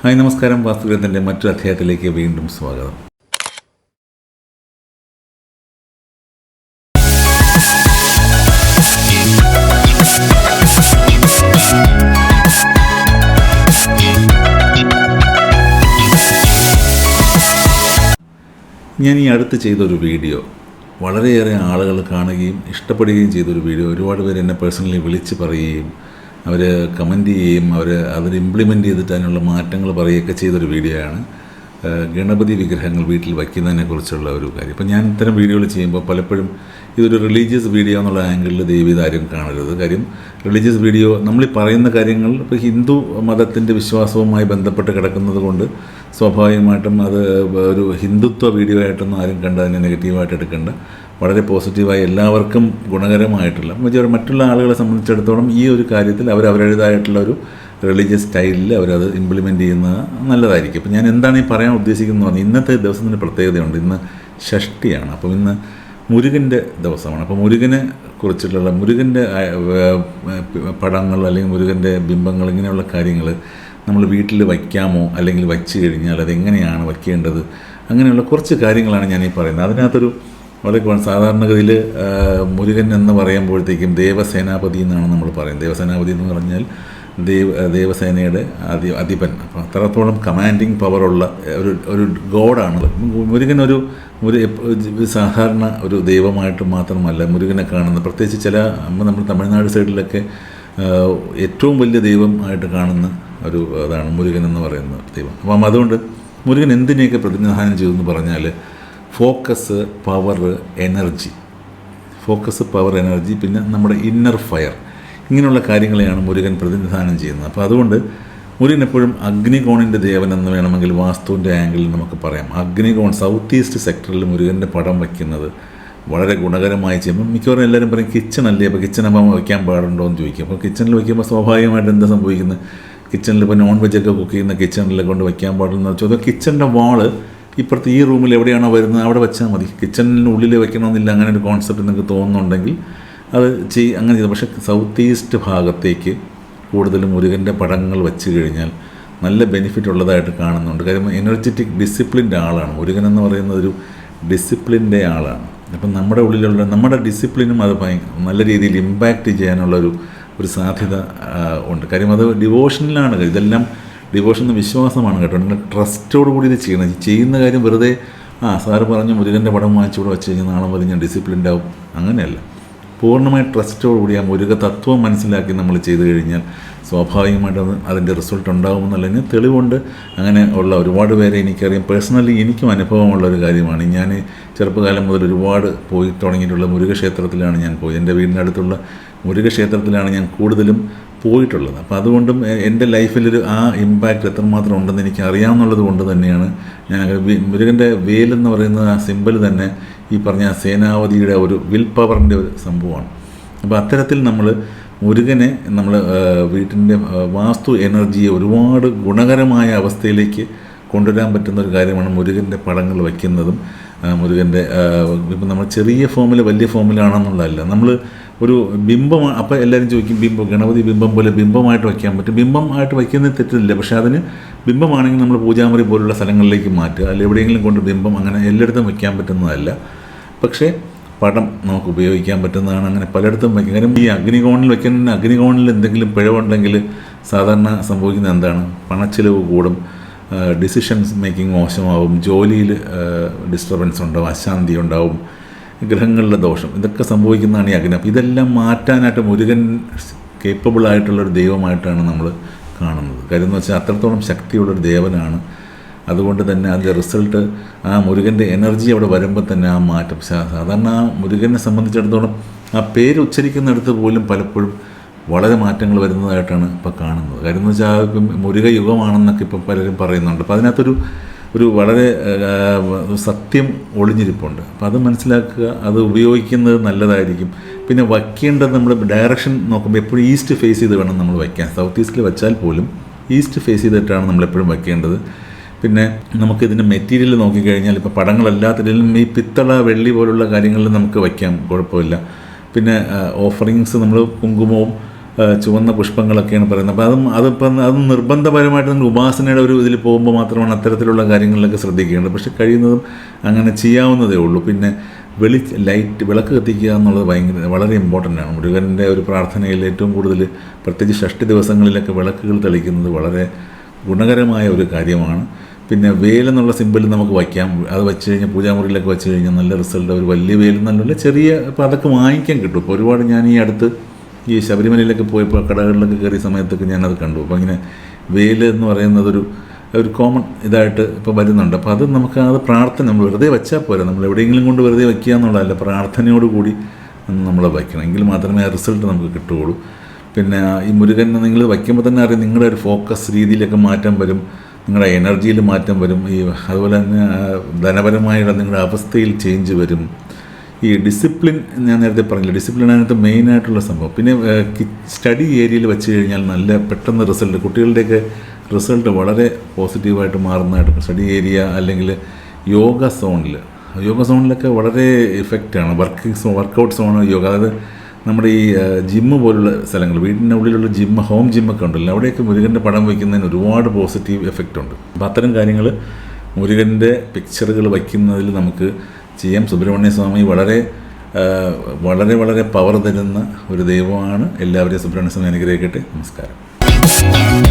Hi നമസ്കാരം. വാസ്തുഗ്രഹത്തിന്റെ മറ്റൊരു അധ്യായത്തിലേക്ക് വീണ്ടും സ്വാഗതം. ഞാൻ ഈ അടുത്ത് ചെയ്തൊരു വീഡിയോ. വളരെയേറെ ആളുകൾ കാണുകയും ഇഷ്ടപ്പെടുകയും ചെയ്തൊരു വീഡിയോ. ഒരുപാട് പേര് എന്നെ പേഴ്സണലി വിളിച്ച് പറയുകയും അവർ കമന്റ് ചെയ്യുകയും അവർ അവർ ഇംപ്ലിമെന്റ് ചെയ്തിട്ട് അതിനുള്ള മാറ്റങ്ങൾ പറയുകയൊക്കെ ചെയ്തൊരു വീഡിയോ ആണ്. ഗണപതി വിഗ്രഹങ്ങൾ വീട്ടിൽ വയ്ക്കുന്നതിനെ കുറിച്ചുള്ള ഒരു കാര്യം. ഇപ്പം ഞാൻ ഇത്തരം വീഡിയോകൾ ചെയ്യുമ്പോൾ പലപ്പോഴും ഇതൊരു റിലീജിയസ് വീഡിയോ എന്നുള്ള ആംഗിളിൽ ദൈവീതാരും കാണരുത്. കാര്യം റിലീജിയസ് വീഡിയോ നമ്മൾ ഈ പറയുന്ന കാര്യങ്ങൾ ഇപ്പോൾ ഹിന്ദു മതത്തിന്റെ വിശ്വാസവുമായി ബന്ധപ്പെട്ട് കിടക്കുന്നത് കൊണ്ട് സ്വാഭാവികമായിട്ടും അത് ഒരു ഹിന്ദുത്വ വീഡിയോ ആയിട്ടൊന്നും ആരും കണ്ട് അതിനെ നെഗറ്റീവായിട്ട് എടുക്കേണ്ട. വളരെ പോസിറ്റീവായി എല്ലാവർക്കും ഗുണകരമായിട്ടുള്ള മറ്റു- മറ്റുള്ള ആളുകളെ സംബന്ധിച്ചിടത്തോളം ഈ ഒരു കാര്യത്തിൽ അവർ അവരുടേതായിട്ടുള്ള ഒരു റിലീജിയസ് സ്റ്റൈലിൽ അവരത് ഇംപ്ലിമെന്റ് ചെയ്യുന്നത് നല്ലതായിരിക്കും. അപ്പോൾ ഞാൻ എന്താണ് ഈ പറയാൻ ഉദ്ദേശിക്കുന്നത് പറഞ്ഞാൽ ഇന്നത്തെ ദിവസത്തിന് പ്രത്യേകതയുണ്ട്. ഇന്ന് ഷഷ്ടിയാണ്. അപ്പോൾ ഇന്ന് മുരുകന്റെ ദിവസമാണ്. അപ്പോൾ മുരുകനെ കുറിച്ചിട്ടുള്ള മുരുകന്റെ പടങ്ങൾ അല്ലെങ്കിൽ മുരുകന്റെ ബിംബങ്ങൾ ഇങ്ങനെയുള്ള കാര്യങ്ങൾ നമ്മൾ വീട്ടിൽ വയ്ക്കാമോ അല്ലെങ്കിൽ വച്ച് കഴിഞ്ഞാൽ അതെങ്ങനെയാണ് വയ്ക്കേണ്ടത്? അങ്ങനെയുള്ള കുറച്ച് കാര്യങ്ങളാണ് ഞാൻ ഈ പറയുന്നത്. അതിനകത്തൊരു വളരെ സാധാരണഗതിയിൽ മുരുകൻ എന്ന് പറയുമ്പോഴത്തേക്കും ദേവസേനാപതി എന്നാണ് നമ്മൾ പറയുന്നത്. ദേവസേനാപതി എന്ന് പറഞ്ഞാൽ ദേവ ദേവസേനയുടെ അധി അധിപൻ. അപ്പോൾ അത്രത്തോളം കമാൻഡിങ് പവറുള്ള ഒരു ഒരു ഗോഡാണ്. മുരുകൻ ഒരു ഒരു സാധാരണ ഒരു ദൈവമായിട്ട് മാത്രമല്ല മുരുകനെ കാണുന്നത്. പ്രത്യേകിച്ച് ചില നമ്മൾ തമിഴ്നാട് സൈഡിലൊക്കെ ഏറ്റവും വലിയ ദൈവമായിട്ട് കാണുന്ന ഒരു അതാണ് മുരുകൻ എന്ന് പറയുന്ന ദൈവം. അപ്പം അതുകൊണ്ട് മുരുകൻ എന്തിനെയൊക്കെ പ്രതിനിധാനം ചെയ്തു എന്ന് പറഞ്ഞാൽ focus power energy. Focus power energy പിന്നെ നമ്മുടെ ഇന്നർ ഫയർ. ഇങ്ങനെയുള്ള കാര്യങ്ങളെയാണ് മുരുകൻ പ്രതിനിധാനം ചെയ്യുന്നത്. അപ്പോൾ അതുകൊണ്ട് മുരുകൻ എപ്പോഴും അഗ്നികോണിന്റെ ദേവൻ എന്ന് വേണമെങ്കിൽ വാസ്തുവിന്റെ ആംഗിളിൽ നമുക്ക് പറയാം. അഗ്നികോൺ സൗത്ത് ഈസ്റ്റ് സെക്ടറിൽ മുരുകന്റെ പടം വയ്ക്കുന്നത് വളരെ ഗുണകരമായി ചെയ്യുമ്പോൾ മിക്കവാറും എല്ലാവരും പറയും കിച്ചൺ അല്ലേ? അപ്പോൾ കിച്ചൺ അപ്പോൾ വയ്ക്കാൻ പാടുണ്ടോ? എന്ന് ചോദിക്കും. അപ്പോൾ കിച്ചണിൽ വയ്ക്കുമ്പോൾ സ്വാഭാവികമായിട്ട് എന്താ സംഭവിക്കുന്നത്? കിച്ചണിൽ ഇപ്പോൾ നോൺ വെജ് ഒക്കെ കുക്ക് ചെയ്യുന്ന കിച്ചണിൽ കൊണ്ട് വയ്ക്കാൻ പാടുന്ന ചോദിച്ചാൽ കിച്ചണിന്റെ വാൾ ഇപ്പുറത്ത് ഈ റൂമിൽ എവിടെയാണോ വരുന്നത് അവിടെ വെച്ചാൽ മതി. കിച്ചണിനുള്ളിൽ വെക്കണമെന്നില്ല അങ്ങനെ ഒരു കോൺസെപ്റ്റ് നിങ്ങൾക്ക് തോന്നുന്നുണ്ടെങ്കിൽ അത് ചെയ് അങ്ങനെ ചെയ്തു. പക്ഷേ സൗത്ത് ഈസ്റ്റ് ഭാഗത്തേക്ക് കൂടുതലും മുരുകന്റെ പടങ്ങൾ വെച്ച് കഴിഞ്ഞാൽ നല്ല ബെനിഫിറ്റ് ഉള്ളതായിട്ട് കാണുന്നുണ്ട്. കാര്യം എനർജറ്റിക് ഡിസിപ്ലിന്റെ ആളാണ്. മുരുകൻ എന്ന് പറയുന്നത് ഒരു ഡിസിപ്ലിന്റെ ആളാണ്. അപ്പം നമ്മുടെ ഉള്ളിലുള്ള നമ്മുടെ ഡിസിപ്ലിനും അത് നല്ല രീതിയിൽ ഇമ്പാക്റ്റ് ചെയ്യാനുള്ളൊരു ഒരു സാധ്യത ഉണ്ട്. കാര്യം അത് ഡിവോഷനിലാണ് ഇതെല്ലാം ഡിവോഷൻ എന്ന വിശ്വാസമാണ് കേട്ടോ. നിങ്ങൾ ട്രസ്റ്റോട് കൂടി ഇത് ചെയ്യണം. ചെയ്യുന്ന കാര്യം വെറുതെ ആ സാറ് പറഞ്ഞു മുരുകന്റെ പടം വാങ്ങിച്ചുകൂടെ വെച്ച് കഴിഞ്ഞാൽ നാളെ മുതൽ ഞാൻ ഡിസിപ്ലിൻഡ് ആവും. അങ്ങനെയല്ല. പൂർണമായി ട്രസ്റ്റോട് കൂടി ആ മുരുക തത്വം മനസ്സിലാക്കി നമ്മൾ ചെയ്തു കഴിഞ്ഞാൽ സ്വാഭാവികമായിട്ട് അത് അതിന്റെ റിസൾട്ട് ഉണ്ടാകുമെന്നുള്ളതിന് തെളിവുണ്ട്. അങ്ങനെ ഉള്ള ഒരുപാട് പേരെ എനിക്കറിയാം. പേഴ്സണലി എനിക്കും അനുഭവമുള്ള ഒരു കാര്യമാണ്. ഞാൻ ചെറുപ്പകാലം മുതൽ ഒരുപാട് പോയി തുടങ്ങിയിട്ടുള്ള മുരുകക്ഷേത്രത്തിലാണ് ഞാൻ പോയത്. എന്റെ വീടിന്റെ അടുത്തുള്ള മുരുകക്ഷേത്രത്തിലാണ് ഞാൻ കൂടുതലും പോയിട്ടുള്ളത്. അപ്പോൾ അതുകൊണ്ടും എന്റെ ലൈഫിലൊരു ആ ഇമ്പാക്റ്റ് എത്രമാത്രം ഉണ്ടെന്ന് എനിക്ക് അറിയാമെന്നുള്ളത് കൊണ്ട് തന്നെയാണ് ഞാൻ മുരുകന്റെ വേലെന്ന് പറയുന്ന ആ സിമ്പൽ തന്നെ ഈ പറഞ്ഞ സേനാവതിയുടെ ഒരു വിൽ പവറിന്റെ ഒരു സംഭവമാണ്. അപ്പോൾ അത്തരത്തിൽ നമ്മൾ മുരുകനെ നമ്മൾ വീട്ടിന്റെ വാസ്തു എനർജിയെ ഒരുപാട് ഗുണകരമായ അവസ്ഥയിലേക്ക് കൊണ്ടുവരാൻ പറ്റുന്ന ഒരു കാര്യമാണ് മുരുകന്റെ പടങ്ങൾ വയ്ക്കുന്നതും. മുരുകന്റെ ഇപ്പം നമ്മൾ ചെറിയ ഫോമിൽ വലിയ ഫോമിലാണെന്നുള്ളതല്ല. നമ്മൾ ഒരു ബിംബം അപ്പോൾ എല്ലാവരും ചോദിക്കും ബിംബം ഗണപതി ബിംബം പോലെ ബിംബമായിട്ട് വയ്ക്കാൻ പറ്റും. ബിംബം ആയിട്ട് വയ്ക്കുന്നത് തെറ്റില്ല. പക്ഷെ അതിന് ബിംബമാണെങ്കിൽ നമ്മൾ പൂജാമുറി പോലുള്ള സ്ഥലങ്ങളിലേക്ക് മാറ്റുക. അല്ലെങ്കിൽ എവിടെയെങ്കിലും കൊണ്ട് ബിംബം അങ്ങനെ എല്ലായിടത്തും വയ്ക്കാൻ പറ്റുന്നതല്ല. പക്ഷേ പടം നമുക്ക് ഉപയോഗിക്കാൻ പറ്റുന്നതാണ്. അങ്ങനെ പലയിടത്തും വയ്ക്കും. ഈ അഗ്നികോണിൽ വയ്ക്കുന്ന അഗ്നികോണിൽ എന്തെങ്കിലും പിഴവുണ്ടെങ്കിൽ സാധാരണ സംഭവിക്കുന്നത് എന്താണ്? പണച്ചിലവ് കൂടും. ഡിസിഷൻസ് മേക്കിംഗ് മോശമാവും ജോലിയിൽ ഡിസ്റ്റർബൻസ് ഉണ്ടാവും അശാന്തി ഉണ്ടാവും ഗ്രഹങ്ങളുടെ ദോഷം ഇതൊക്കെ സംഭവിക്കുന്നതാണ് ഈ അഗ്നി. അപ്പം ഇതെല്ലാം മാറ്റാനായിട്ട് മുരുകൻ കേപ്പബിൾ ആയിട്ടുള്ളൊരു ദൈവമായിട്ടാണ് നമ്മൾ കാണുന്നത്. കാര്യം എന്ന് വെച്ചാൽ അത്രത്തോളം ശക്തിയുള്ളൊരു ദേവനാണ്. അതുകൊണ്ട് തന്നെ അതിന്റെ റിസൾട്ട് ആ മുരുകന്റെ എനർജി അവിടെ വരുമ്പോൾ തന്നെ ആ മാറ്റം. സാധാരണ ആ മുരുകനെ സംബന്ധിച്ചിടത്തോളം ആ പേര് ഉച്ചരിക്കുന്നിടത്ത് പോലും പലപ്പോഴും വളരെ മാറ്റങ്ങൾ വരുന്നതായിട്ടാണ് ഇപ്പോൾ കാണുന്നത്. കാര്യം എന്ന് വെച്ചാൽ മുരുക യുഗമാണെന്നൊക്കെ ഇപ്പം പലരും പറയുന്നുണ്ട്. അപ്പോൾ അതിനകത്തൊരു ഒരു വളരെ സത്യം ഒളിഞ്ഞിരിപ്പുണ്ട്. അപ്പം അത് മനസ്സിലാക്കുക അത് ഉപയോഗിക്കുന്നത് നല്ലതായിരിക്കും. പിന്നെ വയ്ക്കേണ്ടത് നമ്മൾ ഡയറക്ഷൻ നോക്കുമ്പോൾ എപ്പോഴും ഈസ്റ്റ് ഫേസ് ചെയ്ത് വേണം നമ്മൾ വയ്ക്കാൻ. സൗത്ത് ഈസ്റ്റിൽ വെച്ചാൽ പോലും ഈസ്റ്റ് ഫേസ് ചെയ്തിട്ടാണ് നമ്മളെപ്പോഴും വയ്ക്കേണ്ടത്. പിന്നെ നമുക്കിതിന്റെ മെറ്റീരിയൽ നോക്കിക്കഴിഞ്ഞാൽ ഇപ്പോൾ പടങ്ങളല്ലാത്തതിലും ഈ പിത്തള വെള്ളി പോലുള്ള കാര്യങ്ങളിൽ നമുക്ക് വയ്ക്കാം. കുഴപ്പമില്ല. പിന്നെ ഓഫറിങ്സ് നമ്മൾ കുങ്കുമവും ചുവന്ന പുഷ്പങ്ങളൊക്കെയാണ് പറയുന്നത്. അപ്പോൾ അതും അതിപ്പം അത് നിർബന്ധപരമായിട്ട് നിങ്ങൾ ഉപാസനയുടെ ഒരു ഇതിൽ പോകുമ്പോൾ മാത്രമാണ് അത്തരത്തിലുള്ള കാര്യങ്ങളിലൊക്കെ ശ്രദ്ധിക്കേണ്ടത്. പക്ഷെ കഴിയുന്നതും അങ്ങനെ ചെയ്യാവുന്നതേ ഉള്ളൂ. പിന്നെ വെളി ലൈറ്റ് വിളക്ക് കത്തിക്കുക എന്നുള്ളത് ഭയങ്കര വളരെ ഇമ്പോർട്ടന്റ് ആണ്. മുരുകന്റെ ഒരു പ്രാർത്ഥനയിൽ ഏറ്റവും കൂടുതൽ പ്രത്യേകിച്ച് ഷഷ്ടി ദിവസങ്ങളിലൊക്കെ വിളക്കുകൾ തെളിക്കുന്നത് വളരെ ഗുണകരമായ ഒരു കാര്യമാണ്. പിന്നെ വേലെന്നുള്ള സിമ്പിൾ നമുക്ക് വയ്ക്കാം. അത് വെച്ച് കഴിഞ്ഞാൽ പൂജാമുറിയിലൊക്കെ വെച്ച് കഴിഞ്ഞാൽ നല്ല റിസൾട്ട് ഒരു വലിയ വേലെന്നല്ല ചെറിയ ഇപ്പോൾ അതൊക്കെ വാങ്ങിക്കാൻ കിട്ടും. ഇപ്പോൾ ഒരുപാട് ഞാൻ ഈ അടുത്ത് ഈ ശബരിമലയിലൊക്കെ പോയപ്പോൾ കടകളിലൊക്കെ കയറിയ സമയത്തൊക്കെ ഞാനത് കണ്ടു. അപ്പോൾ ഇങ്ങനെ വേൽ എന്ന് പറയുന്നതൊരു ഒരു കോമൺ ഇതായിട്ട് ഇപ്പോൾ വരുന്നുണ്ട്. അപ്പോൾ അത് നമുക്ക് അത് പ്രാർത്ഥന നമ്മൾ വെറുതെ വെച്ചാൽ പോരാ. നമ്മൾ എവിടെയെങ്കിലും കൊണ്ട് വെറുതെ വയ്ക്കുക എന്നുള്ളതല്ല പ്രാർത്ഥനയോട് കൂടി നമ്മൾ വയ്ക്കണം. എങ്കിൽ മാത്രമേ ആ റിസൾട്ട് നമുക്ക് കിട്ടുകയുള്ളൂ. പിന്നെ ഈ മുരുകൻ നിങ്ങൾ വയ്ക്കുമ്പോൾ തന്നെ അറിയാം നിങ്ങളുടെ ഒരു ഫോക്കസ് രീതിയിലൊക്കെ മാറ്റം വരും. നിങ്ങളുടെ എനർജിയിൽ മാറ്റം വരും. ഈ അതുപോലെ തന്നെ ധനപരമായുള്ള നിങ്ങളുടെ അവസ്ഥയിൽ ചേഞ്ച് വരും. ഈ ഡിസിപ്ലിൻ ഞാൻ നേരത്തെ പറഞ്ഞില്ല ഡിസിപ്ലിൻ അതിനകത്ത് മെയിനായിട്ടുള്ള സംഭവം. പിന്നെ സ്റ്റഡി ഏരിയയിൽ വെച്ച് കഴിഞ്ഞാൽ നല്ല പെട്ടെന്ന് റിസൾട്ട് കുട്ടികളുടെയൊക്കെ റിസൾട്ട് വളരെ പോസിറ്റീവായിട്ട് മാറുന്നതായിട്ട് സ്റ്റഡി ഏരിയ അല്ലെങ്കിൽ യോഗ സോണിൽ യോഗ സോണിലൊക്കെ വളരെ ഇഫക്റ്റാണ് working zone workout zone yoga. അതായത് നമ്മുടെ ഈ ജിമ്മ് പോലുള്ള സ്ഥലങ്ങൾ വീടിന്റെ ഉള്ളിലുള്ള ജിമ്മ് ഹോം ജിമ്മൊക്കെ ഉണ്ടല്ലോ. അവിടെയൊക്കെ മുരുകന്റെ പടം വയ്ക്കുന്നതിന് ഒരുപാട് പോസിറ്റീവ് എഫക്റ്റ് ഉണ്ട്. അപ്പോൾ അത്തരം കാര്യങ്ങൾ മുരുകന്റെ പിക്ചറുകൾ വയ്ക്കുന്നതിൽ നമുക്ക് ചെയ്യാം. സുബ്രഹ്മണ്യ സ്വാമി വളരെ വളരെ വളരെ പവർ തരുന്ന ഒരു ദൈവമാണ്. എല്ലാവരെയും സുബ്രഹ്മണ്യ സ്വാമി അനുഗ്രഹിക്കട്ടെ. നമസ്കാരം.